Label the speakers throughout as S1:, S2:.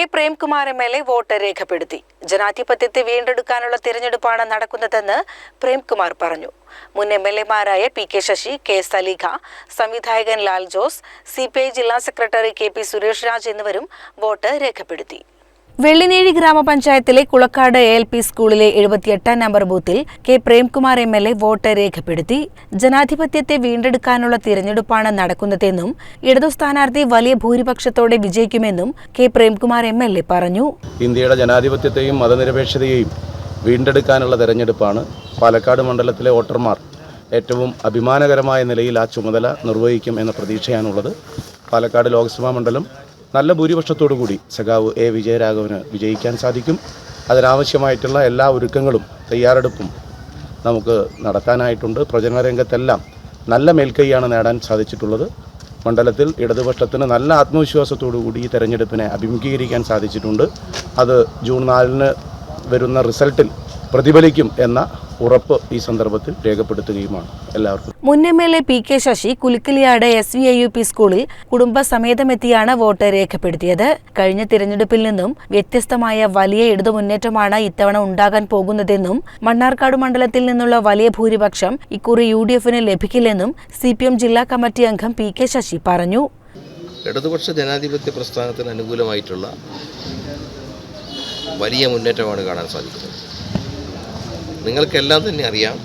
S1: K Premkumar M L A vote രേഖപ്പെടുത്തി. ജനാധിപത്യത്തെ വീണ്ടെടുക്കാനുള്ള തിരഞ്ഞെടുപ്പാണ് നടക്കുന്നതെന്ന് പ്രേംകുമാർ പറഞ്ഞു. മുൻ M L എമാരായ P K Sasi K Saleekha സംവിധായകൻ ലാൽ ജോസ് സി ജില്ലാ secretary K P Suresh Raj എന്നിവരും വോട്ട് രേഖപ്പെടുത്തി. വെള്ളിനേഴി ഗ്രാമപഞ്ചായത്തിലെ കുളക്കാട് എൽ പി സ്കൂളിലെ എഴുപത്തിയെട്ടാം നമ്പർ ബൂത്തിൽ K Premkumar M L A vote രേഖപ്പെടുത്തി. ജനാധിപത്യത്തെ വീണ്ടെടുക്കാനുള്ള തിരഞ്ഞെടുപ്പാണ് നടക്കുന്നതെന്നും ഇടതു സ്ഥാനാർത്ഥി വലിയ ഭൂരിപക്ഷത്തോടെ വിജയിക്കുമെന്നും K Premkumar M L A പറഞ്ഞു.
S2: ഇന്ത്യയുടെ ജനാധിപത്യത്തെയും മതനിരപേക്ഷതയെയും വീണ്ടെടുക്കാനുള്ള തെരഞ്ഞെടുപ്പാണ് പാലക്കാട് മണ്ഡലത്തിലെ വോട്ടർമാർ ഏറ്റവും അഭിമാനകരമായ നിലയിൽ ആ ചുമതല നിർവഹിക്കും എന്ന പ്രതീക്ഷയാണുള്ളത്. പാലക്കാട് ലോക്സഭാ മണ്ഡലം നല്ല ഭൂരിപക്ഷത്തോടു കൂടി സഖാവ് എ വിജയരാഘവന് വിജയിക്കാൻ സാധിക്കും. അതിനാവശ്യമായിട്ടുള്ള എല്ലാ ഒരുക്കങ്ങളും തയ്യാറെടുപ്പും നമുക്ക് നടത്താനായിട്ടുണ്ട്. പ്രചരണ രംഗത്തെല്ലാം നല്ല മേൽക്കൈയാണ് നേടാൻ സാധിച്ചിട്ടുള്ളത്. മണ്ഡലത്തിൽ ഇടതുപക്ഷത്തിന് നല്ല ആത്മവിശ്വാസത്തോടു കൂടി ഈ തെരഞ്ഞെടുപ്പിനെ അഭിമുഖീകരിക്കാൻ സാധിച്ചിട്ടുണ്ട്. അത് ജൂൺ നാലിന് വരുന്ന റിസൾട്ടിൽ പ്രതിഫലിക്കും എന്ന ഉറപ്പ് ഈ സന്ദർഭത്തിൽ രേഖപ്പെടുത്തുകയുമാണ്. എല്ലാവർക്കും
S1: മുൻ M L A P K Sasi Kulukkalliyad S V I U P സ്കൂളിൽ കുടുംബസമേതമെത്തിയാണ് വോട്ട് രേഖപ്പെടുത്തിയത്. കഴിഞ്ഞ തിരഞ്ഞെടുപ്പിൽ നിന്നും വ്യത്യസ്തമായ വലിയ ഇടതു മുന്നേറ്റമാണ് ഇത്തവണ ഉണ്ടാകാൻ പോകുന്നതെന്നും മണ്ണാർക്കാട് മണ്ഡലത്തിൽ നിന്നുള്ള വലിയ ഭൂരിപക്ഷം ഇക്കുറി യു ഡി എഫിന് ലഭിക്കില്ലെന്നും സി പി എം ജില്ലാ കമ്മിറ്റി അംഗം പി കെ ശശി പറഞ്ഞു.
S3: ഇടതുപക്ഷ ജനാധിപത്യ പ്രസ്ഥാനത്തിന് അനുകൂലമായിട്ടുള്ള വലിയ മുന്നേറ്റമാണ് കാണാൻ സാധിക്കുന്നത്. നിങ്ങൾക്കെല്ലാം തന്നെ അറിയാം.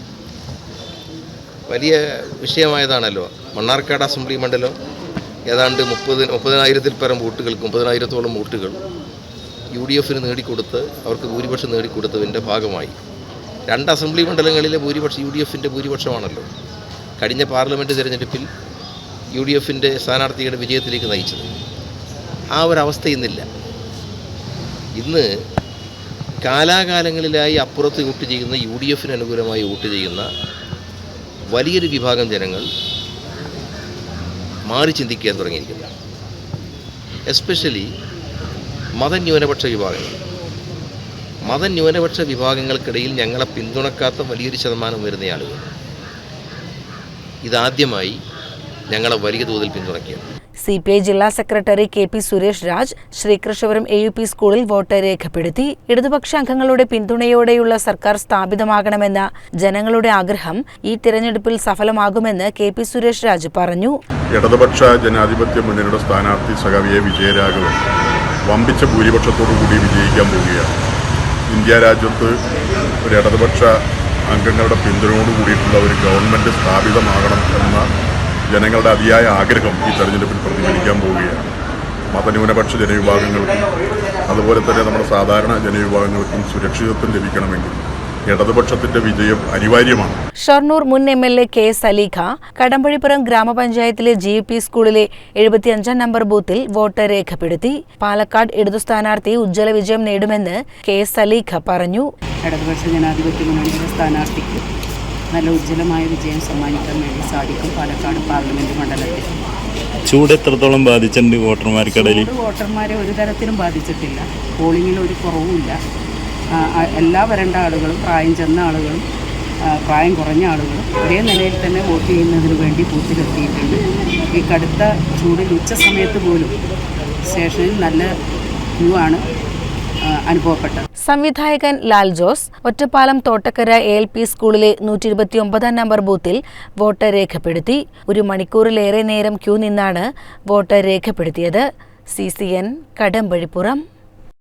S3: വലിയ വിഷയമായതാണല്ലോ. മണ്ണാർക്കാട് അസംബ്ലി മണ്ഡലം ഏതാണ്ട് മുപ്പത് മുപ്പതിനായിരത്തിൽ പരം വോട്ടുകൾക്ക് മുപ്പതിനായിരത്തോളം വോട്ടുകൾ യു ഡി എഫിന് നേടിക്കൊടുത്ത് അവർക്ക് ഭൂരിപക്ഷം നേടിക്കൊടുത്തതിന്റെ ഭാഗമായി. രണ്ട് അസംബ്ലി മണ്ഡലങ്ങളിലെ ഭൂരിപക്ഷം യു ഡി എഫിന്റെ ഭൂരിപക്ഷമാണല്ലോ. കഴിഞ്ഞ പാർലമെന്റ് തിരഞ്ഞെടുപ്പിൽ യു ഡി എഫിന്റെ സ്ഥാനാർത്ഥിയുടെ വിജയത്തിലേക്ക് നയിച്ചത്. ആ ഒരവസ്ഥ ഇന്നില്ല. ഇന്ന് കാലാകാലങ്ങളിലായി അപ്പുറത്ത് വോട്ട് ചെയ്യുന്ന യു ഡി എഫിന് അനുകൂലമായി വോട്ട് ചെയ്യുന്ന വലിയൊരു വിഭാഗം ജനങ്ങൾ മാറി ചിന്തിക്കാൻ തുടങ്ങിയിരിക്കുന്നു. എസ്പെഷ്യലി മതന്യൂനപക്ഷ വിഭാഗങ്ങൾ. മതന്യൂനപക്ഷ വിഭാഗങ്ങൾക്കിടയിൽ ഞങ്ങളെ പിന്തുണക്കാത്ത വലിയൊരു ശതമാനം വരുന്ന ആളുകൾ. ഇതാദ്യമായി ഞങ്ങളെ വലിയ തോതിൽ പിന്തുണയ്ക്കുകയാണ്.
S1: സി പി ഐ ജില്ലാ secretary K P Suresh Raj Sreekrishnapuram A U P സ്കൂളിൽ വോട്ട് രേഖപ്പെടുത്തി. ഇടതുപക്ഷ അംഗങ്ങളുടെ പിന്തുണയോടെയുള്ള സർക്കാർ സ്ഥാപിതമാകണമെന്ന ജനങ്ങളുടെ ആഗ്രഹം ഈ തിരഞ്ഞെടുപ്പിൽ സഫലമാകുമെന്ന് കെ പി സുരേഷ് രാജ് പറഞ്ഞു.
S4: ഇടതുപക്ഷ ജനാധിപത്യ മുന്നണിയുടെ സ്ഥാനാർത്ഥി സഖാവ് വിജയരാഘവൻ വമ്പിച്ച ഭൂരിപക്ഷത്തോടു കൂടി വിജയിക്കാൻ പോവുകയാണ്. ഇന്ത്യ രാജ്യത്ത് ഒരു ഇടതുപക്ഷ അംഗങ്ങളുടെ പിന്തുണയോട് കൂടിയിട്ടുള്ള ഒരു ഗവൺമെന്റ് സ്ഥാപിതമാകണം എന്ന ജനങ്ങളുടെ അതിയായ ആഗ്രഹം ഈ തെരഞ്ഞെടുപ്പിൽ പ്രതിഫലിക്കാൻ പോവുകയാണ്. മതന്യൂനപക്ഷ ജനവിഭാഗങ്ങൾക്കും അതുപോലെ തന്നെ നമ്മുടെ സാധാരണ ജനവിഭാഗങ്ങൾക്കും സുരക്ഷിതത്വം ലഭിക്കണമെങ്കിൽ ഇടതുപക്ഷത്തിന്റെ വിജയം അനിവാര്യമാണ്.
S1: ഷൊർണൂർ മുൻ M L A K Saleekha Kadambazhipuram ഗ്രാമപഞ്ചായത്തിലെ ജി പി സ്കൂളിലെ എഴുപത്തിയഞ്ചാം നമ്പർ ബൂത്തിൽ വോട്ട് രേഖപ്പെടുത്തി. പാലക്കാട് ഇടതു സ്ഥാനാർത്ഥി ഉജ്ജ്വല വിജയം നേടുമെന്ന് കെ സലീഖ പറഞ്ഞു.
S5: ഇടതുപക്ഷ ജനാധിപത്യ മുന്നണിയുടെ സ്ഥാനാർത്ഥിക്ക് നല്ല ഉജ്ജ്വലമായ വിജയം സമ്മാനിക്കാൻ വേണ്ടി സാധിക്കും പാലക്കാട് പാർലമെന്റ് മണ്ഡലത്തിൽ.
S6: ചൂട് എത്രത്തോളം ബാധിച്ചിട്ടുണ്ട് വോട്ടർമാർക്കിടയിൽ?
S5: ഇടയിൽ വോട്ടർമാരെ ഒരു തരത്തിലും ബാധിച്ചിട്ടില്ല. പോളിങ്ങിൽ ഒരു കുറവുമില്ല. എല്ലാ വരേണ്ട ആളുകളും പ്രായം ചെന്ന ആളുകളും പ്രായം കുറഞ്ഞ ആളുകളും ഒരേ നിലയിൽ തന്നെ വോട്ട് ചെയ്യുന്നതിന് വേണ്ടി ബൂത്തിലെത്തിയിട്ടുണ്ട്. ഈ കടുത്ത ചൂടിൽ ഉച്ച സമയത്ത് പോലും സ്റ്റേഷനിൽ നല്ല ക്യൂ ആണ്. അനുഭവപ്പെട്ടത്
S1: സംവിധായകൻ Lal Jose Ottapalam Thottakkara A L P സ്കൂളിലെ നൂറ്റി ഇരുപത്തി ഒമ്പതാം നമ്പർ ബൂത്തിൽ വോട്ട് രേഖപ്പെടുത്തി. ഒരു മണിക്കൂറിലേറെ നേരം ക്യൂ നിന്നാണ് വോട്ട് രേഖപ്പെടുത്തിയത്. C C N Kadambazhipuram.